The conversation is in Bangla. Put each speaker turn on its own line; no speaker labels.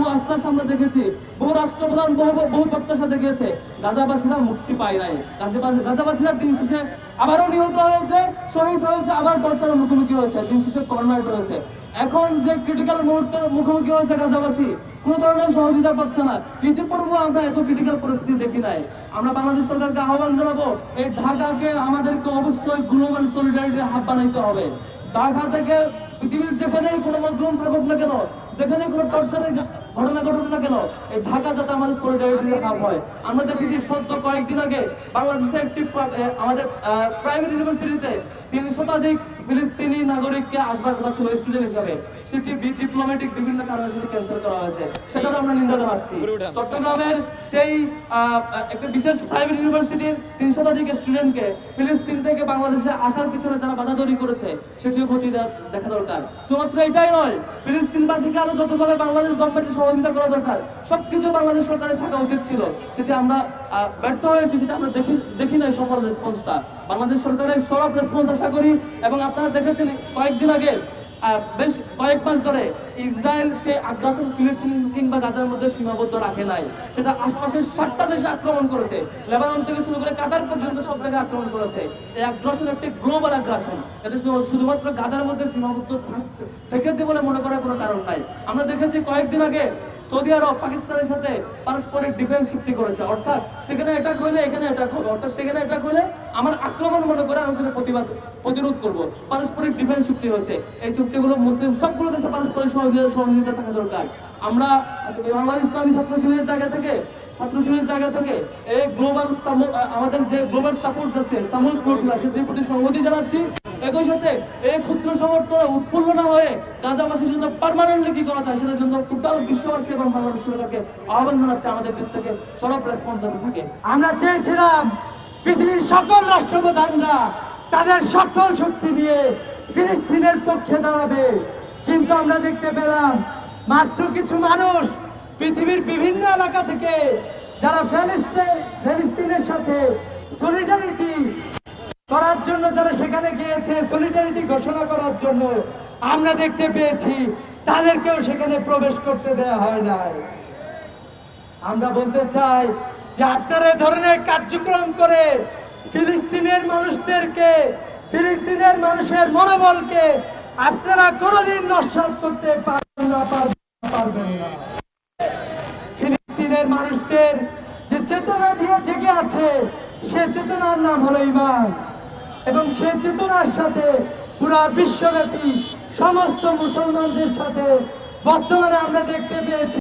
বহু আশ্বাস আমরা দেখেছি, বহু রাষ্ট্রপ্রধান, বহু বহু প্রত্যাশা দেখিয়েছে। গাজাবাসীরা মুক্তি পায় নাই। গাজাবাসী, গাজাবাসীরা দিন শেষে আবারও নিহত হয়েছে, শহীদ হয়েছে, আবার টর্চারের মুখোমুখি হয়েছে, দিন শেষে কর্নার হয়েছে এখন যে ক্রিটিক্যাল মুহূর্তের মুখোমুখি হয়েছে গাজাবাসী, কোনো ধরনের সহযোগিতা পাচ্ছে না। ইতিপূর্বে আমরা এত ক্রিটিক্যাল পরিস্থিতি দেখি নাই। আমরা বাংলাদেশ সরকারকে আহ্বান জানাব, এই ঢাকাকে আমাদেরকে অবশ্যই গ্লোবাল সলিডারিটির হাব বানাইতে হবে। ঢাকা থেকে পৃথিবীর যেখানেই কোনো মজলুম থাকুক না কেন যেখানে কোনো টর্চারের ঘটনা ঘটুন না কেন, এই ঢাকা যাতে আমাদের সলিডারিটি না হয়। আমরা দেখেছি সদ্য কয়েকদিন আগে বাংলাদেশের একটি আমাদের প্রাইভেট ইউনিভার্সিটিতে তিন শতাধিক ফিলিস্তিনি নাগরিককে আসবার কথা ছিল স্টুডেন্ট হিসাবে সেটি ডিপ্লোম্যাটিক বিভিন্ন কারণে সেটি ক্যান্সেল করা হয়েছে। সেটারও আমরা নিন্দা জানাচ্ছি। চট্টগ্রামের সেই একটা বিশেষ প্রাইভেট ইউনিভার্সিটির তিন শতাধিক স্টুডেন্টকে ফিলিস্তিন থেকে বাংলাদেশে আসার পিছনে যারা বাধা তৈরি করেছে সেটিও ক্ষতি দেখা দরকার। শুধুমাত্র এটাই নয় ফিলিস্তিনবাসীকে আরও যতভাবে বাংলাদেশ গভর্নমেন্টের সহযোগিতা করা দরকার। সবকিছু বাংলাদেশ সরকারের থাকা উচিত ছিল। সেটি আমরা ব্যর্থ হয়েছি সেটা আমরা দেখি দেখি নাই সফল রেসপন্সটা বাংলাদেশ সরকারের সরব রেসপন্স আশা করি, এবং আপনারা দেখেছেন কয়েকদিন আগে বেশ কয়েক মাস ধরে ইসরায়েল সে আগ্রাসন ফিলিস্তিন কিংবা গাজার মধ্যে সীমাবদ্ধ রাখে নাই। সেটা আশপাশের সাতটা দেশে আক্রমণ করেছে। লেবানন থেকে শুরু করে কাতার পর্যন্ত সব জায়গায় আক্রমণ করেছে। এই আগ্রাসন একটি গ্লোবাল আগ্রাসন। এটা শুধু- শুধুমাত্র গাজার মধ্যে সীমাবদ্ধ থাকছে, থেকেছে বলে মনে করার কোনো কারণ নাই। আমরা দেখেছি কয়েকদিন আগে সৌদি আরব, পাকিস্তানের সাথে পারস্পরিক ডিফেন্স চুক্তি করেছে। অর্থাৎ সেখানে অ্যাটাক হলে এখানে অ্যাটাক হবে। অর্থাৎ সেখানে অ্যাটাক হলে আমার আক্রমণ মনে করে আমি সেটা প্রতিবাদ, প্রতিরোধ করব। পারস্পরিক ডিফেন্স চুক্তি হয়েছে। এই চুক্তিগুলো মুসলিম সবগুলো দেশে পারস্পরিক সহযোগিতা থাকা দরকার। আমরা বাংলাদেশ ইসলামী ছাত্র শিবিরের জায়গা থেকে ছাত্র শিবিরের জায়গা থেকে এই গ্লোবাল আমাদের যে গ্লোবাল সাপোর্ট আছে প্রতিভা সেটির প্রতি সংহতি জানাচ্ছি। একই সাথে এই ক্ষুদ্র সমর্থনে উৎফুল্ল না হয়ে গাজাবাসীর জন্য পার্মানেন্টলি কি করা যায় সেটার জন্য টোটাল বিশ্ববাসী এবং বাংলাদেশ সরকারকে আহ্বান জানাচ্ছে আমাদের দিক থেকে। সরব রেসপন্স যেন থাকে
আমরা চেয়েছিলাম পৃথিবীর সকল রাষ্ট্রপ্রধানরা তাদের সকল শক্তি দিয়ে ফিলিস্তিনের পক্ষে দাঁড়াবে। কিন্তু আমরা দেখতে পেলাম মাত্র কিছু মানুষ পৃথিবীর বিভিন্ন এলাকা থেকে যারা ফিলিস্তিন ফিলিস্তিনের সাথে জন্য যারা সেখানে গিয়েছে সলিডারিটি ঘোষণা করার জন্য। আমরা দেখতে পেয়েছি তাদেরকেও সেখানে প্রবেশ করতে দেওয়া হয় নাই। আমরা বলতে চাই যে আপনারা ধরনের কার্যক্রম করে ফিলিস্তিনের মানুষদেরকে ফিলিস্তিনের মানুষের মনোবলকে আপনারা কোনোদিন নস্বাত করতে পারবেন না, পারবেন না। ফিলিস্তিনের মানুষদের যে চেতনা দিয়ে জেগে আছে সে চেতনার নাম হলো ইমান। এবং সে চেতনার সাথে পুরা বিশ্বব্যাপী সমস্ত মুসলমানদের সাথে বর্তমানে আমরা দেখতে পেয়েছি।